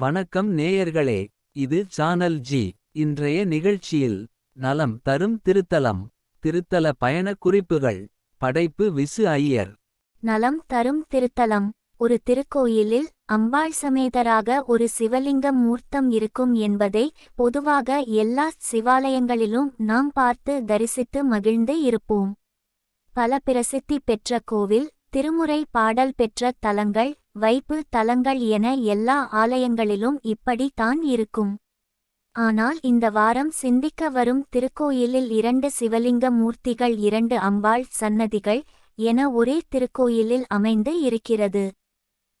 வணக்கம் நேயர்களே இது சானல் ஜி இன்றைய நிகழ்ச்சியில் நலம் தரும் திருத்தலம் திருத்தல பயணக் குறிப்புகள் படைப்பு விசு ஐயர். நலம் தரும் திருத்தலம் ஒரு திருக்கோயிலில் அம்பாள் சமேதராக ஒரு சிவலிங்க மூர்த்தம் இருக்கும் என்பதை பொதுவாக எல்லா சிவாலயங்களிலும் நாம் பார்த்து தரிசித்து மகிழ்ந்து இருப்போம். பல பிரசித்தி பெற்ற கோவில் திருமுறை பாடல் பெற்ற தலங்கள் வைப்பு தலங்கள் என எல்லா ஆலயங்களிலும் இப்படி தான் இருக்கும். ஆனால் இந்த வாரம் சிந்திக்க வரும் திருக்கோயிலில் இரண்டு சிவலிங்க மூர்த்திகள் இரண்டு அம்பாள் சன்னதிகள் என ஒரே திருக்கோயிலில் அமைந்து இருக்கிறது.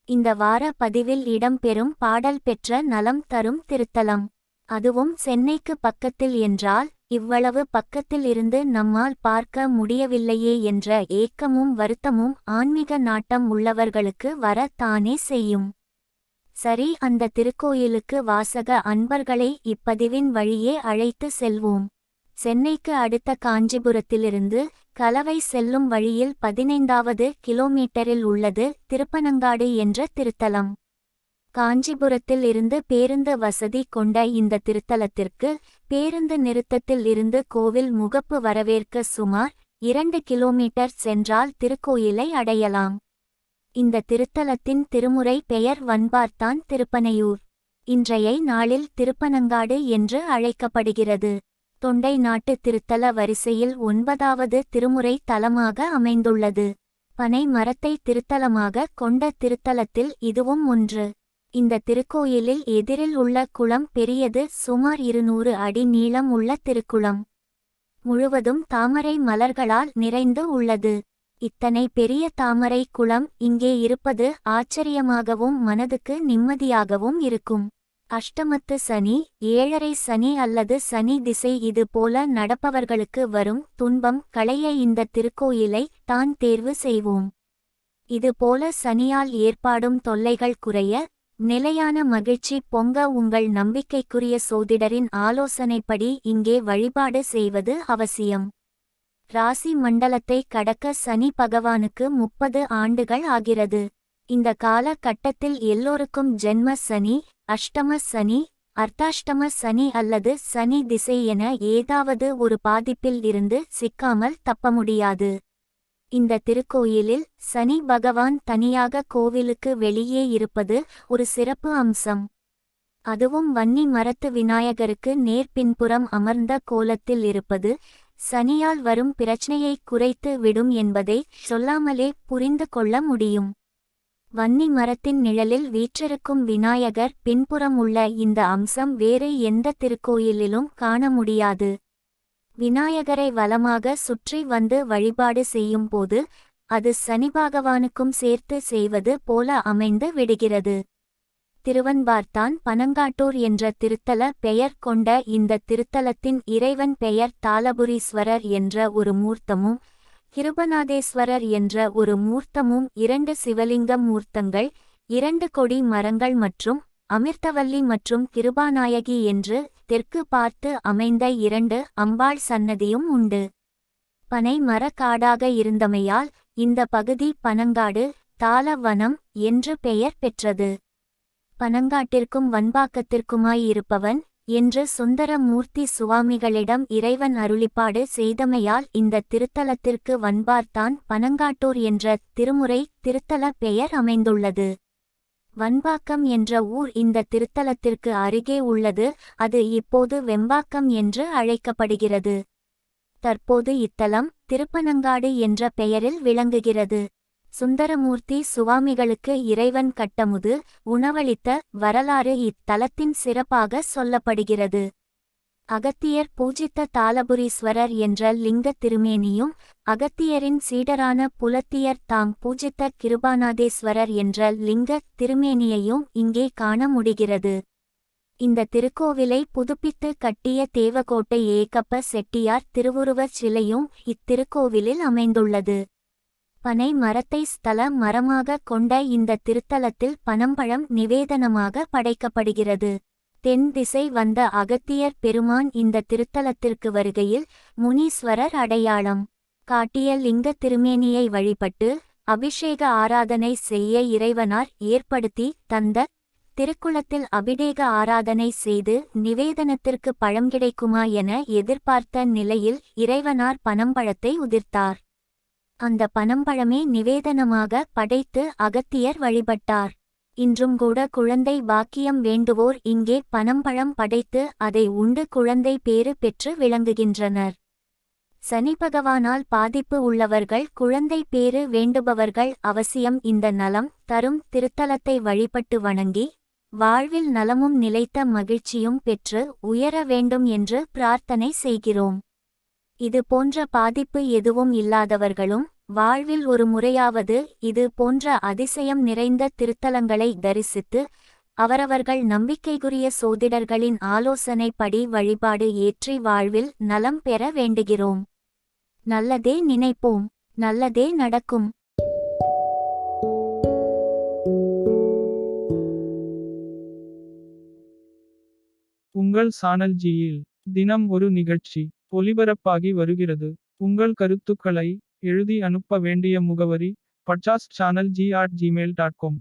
இந்த வார பதிவில் இடம்பெறும் பாடல் பெற்ற நலம் தரும் திருத்தலம். அதுவும் சென்னைக்கு பக்கத்தில் என்றால் இவ்வளவு பக்கத்தில் இருந்து நம்மால் பார்க்க முடியவில்லையே என்ற ஏக்கமும் வருத்தமும் ஆன்மீக நாட்டம் உள்ளவர்களுக்கு வர தானே செய்யும். சரி அந்த திருக்கோயிலுக்கு வாசக அன்பர்களை இப்பதிவின் வழியே அழைத்து செல்வோம். சென்னைக்கு அடுத்த காஞ்சிபுரத்திலிருந்து கலவை செல்லும் வழியில் பதினைந்தாவது கிலோமீட்டரில் உள்ளது திருப்பனங்காடு என்ற திருத்தலம். காஞ்சிபுரத்தில் இருந்து பேருந்து வசதி கொண்ட இந்த திருத்தலத்திற்கு பேருந்து நிறுத்தத்தில் இருந்து கோவில் முகப்பு வரவேற்க சுமார் இரண்டு கிலோமீட்டர் சென்றால் திருக்கோயிலை அடையலாம். இந்த திருத்தலத்தின் திருமுறை பெயர் வன்பார்த்தான் திருப்பனையூர். இன்றைய நாளில் திருப்பனங்காடு என்று அழைக்கப்படுகிறது. தொண்டை நாட்டு திருத்தல வரிசையில் ஒன்பதாவது திருமுறை தலமாக அமைந்துள்ளது. பனை மரத்தை திருத்தலமாக கொண்ட திருத்தலத்தில் இதுவும் ஒன்று. இந்த திருக்கோயிலில் எதிரில் உள்ள குளம் பெரியது சுமார் இருநூறு அடி நீளம் உள்ள திருக்குளம். முழுவதும் தாமரை மலர்களால் நிறைந்து உள்ளது. இத்தனை பெரிய தாமரை குளம் இங்கே இருப்பது ஆச்சரியமாகவும் மனதுக்கு நிம்மதியாகவும் இருக்கும். அஷ்டமத்து சனி ஏழரை சனி அல்லது சனி திசை இது போல நடப்பவர்களுக்கு வரும் துன்பம் களைய இந்த திருக்கோயிலை தான் தேர்வு செய்வோம். இதுபோல சனியால் ஏற்பாடும் தொல்லைகள் குறைய நிலையான மகிழ்ச்சி பொங்க உங்கள் நம்பிக்கைக்குரிய சோதிடரின் ஆலோசனைப்படி இங்கே வழிபாடு செய்வது அவசியம். ராசி மண்டலத்தை கடக்க சனி பகவானுக்கு முப்பது ஆண்டுகள் ஆகிறது. இந்த கால கட்டத்தில் எல்லோருக்கும் ஜென்ம சனி அஷ்டம சனி அர்த்தாஷ்டம சனி அல்லது சனி திசை என ஏதாவது ஒரு பாதிப்பில் இருந்து சிக்காமல் தப்ப முடியாது. இந்த திருக்கோயிலில் சனி பகவான் தனியாக கோவிலுக்கு வெளியே இருப்பது ஒரு சிறப்பு அம்சம். அதுவும் வன்னி மரத்து விநாயகருக்கு நேர் பின்புறம் அமர்ந்த கோலத்தில் இருப்பது சனியால் வரும் பிரச்சனையை குறைத்து விடும் என்பதை சொல்லாமலே புரிந்து கொள்ள முடியும். வன்னி மரத்தின் நிழலில் வீற்றிருக்கும் விநாயகர் பின்புறம் உள்ள இந்த அம்சம் வேறு எந்த திருக்கோயிலிலும் காண முடியாது. விநாயகரை வலமாக சுற்றி வந்து வழிபாடு செய்யும் போது அது சனிபாகவானுக்கும் சேர்த்து செய்வது போல அமைந்து விடுகிறது. திருவன்பார்த்தான் பனங்காட்டூர் என்ற திருத்தல பெயர் கொண்ட இந்த திருத்தலத்தின் இறைவன் பெயர் தாளபுரீஸ்வரர் என்ற ஒரு மூர்த்தமும் கிருபநாதேஸ்வரர் என்ற ஒரு மூர்த்தமும் இரண்டு சிவலிங்க மூர்த்தங்கள் இரண்டு கொடி மரங்கள் மற்றும் அமிர்தவல்லி மற்றும் கிருபாநாயகி என்று தெற்கு பார்த்து அமைந்த இரண்டு அம்பாள் சன்னதியும் உண்டு. பனை மரக்காடாக இருந்தமையால் இந்த பகுதி பனங்காடு தாளவனம் என்று பெயர் பெற்றது. பனங்காட்டிற்கும் வன்பாக்கத்திற்குமாயிருப்பவன் என்று சுந்தரமூர்த்தி சுவாமிகளிடம் இறைவன் அருளிப்பாடு செய்தமையால் இந்த திருத்தலத்திற்கு வன்பார்த்தான் பனங்காட்டூர் என்ற திருமுறை திருத்தல பெயர் அமைந்துள்ளது. வன்பாக்கம் என்ற ஊர் இந்த திருத்தலத்திற்கு அருகே உள்ளது அது இப்போது வெம்பாக்கம் என்று அழைக்கப்படுகிறது. தற்போது இத்தலம் திருப்பனங்காடு என்ற பெயரில் விளங்குகிறது. சுந்தரமூர்த்தி சுவாமிகளுக்கு இறைவன் கட்டமுது உணவளித்த வரலாறு இத்தலத்தின் சிறப்பாக சொல்லப்படுகிறது. அகத்தியர் பூஜித்த தாளபுரீஸ்வரர் என்ற லிங்க திருமேனியும் அகத்தியரின் சீடரான புலத்தியர் தாம் பூஜித்த கிருபாநாதேஸ்வரர் என்ற லிங்க திருமேனியையும் இங்கே காண முடிகிறது. இந்த திருக்கோவிலை புதுப்பித்து கட்டிய தேவகோட்டை ஏகப்ப செட்டியார் திருவுருவச் சிலையும் இத்திருக்கோவிலில் அமைந்துள்ளது. பனை மரத்தை ஸ்தல மரமாக கொண்ட இந்த திருத்தலத்தில் பனம்பழம் நிவேதனமாக படைக்கப்படுகிறது. தென் திசை வந்த அகத்தியர் பெருமான் இந்த திருத்தலத்திற்கு வருகையில் முனீஸ்வரர் அடையாளம். காட்டிய லிங்க திருமேனியை வழிபட்டு அபிஷேக ஆராதனை செய்ய இறைவனார் ஏற்படுத்தி தந்த திருக்குளத்தில் அபிடேக ஆராதனை செய்து நிவேதனத்திற்கு பழம் கிடைக்குமா என எதிர்பார்த்த நிலையில் இறைவனார் பனம்பழத்தை உதிர்த்தார். அந்த பனம்பழமே நிவேதனமாக படைத்து அகத்தியர் வழிபட்டார். இன்றும் கூட குழந்தை பாக்கியம் வேண்டுவோர் இங்கே பனம்பழம் படைத்து அதை உண்டு குழந்தை பேறு பெற்று விளங்குகின்றனர். சனி பகவானால் பாதிப்பு உள்ளவர்கள் குழந்தை பேறு வேண்டுபவர்கள் அவசியம் இந்த நலம் தரும் திருத்தலத்தை வழிபட்டு வணங்கி வாழ்வில் நலமும் நிலைத்த மகிழ்ச்சியும் பெற்று உயர வேண்டும் என்று பிரார்த்தனை செய்கிறோம். இது போன்ற பாதிப்பு எதுவும் இல்லாதவர்களும் வாழ்வில் ஒரு முறையாவது இது போன்ற அதிசயம் நிறைந்த திருத்தலங்களை தரிசித்து அவரவர்கள் நம்பிக்கைக்குரிய சோதிடர்களின் ஆலோசனைப்படி வழிபாடு ஏற்றி வாழ்வில் நலம் பெற வேண்டுகிறோம். நல்லதே நினைப்போம் நல்லதே நடக்கும். உங்கள் சானல் ஜியில் தினம் ஒரு நிகழ்ச்சி ஒலிபரப்பாகி வருகிறது. உங்கள் கருத்துக்களை எழுதி அனுப்ப வேண்டிய முகவரி பட்சாஸ் channel G at Gmail dot com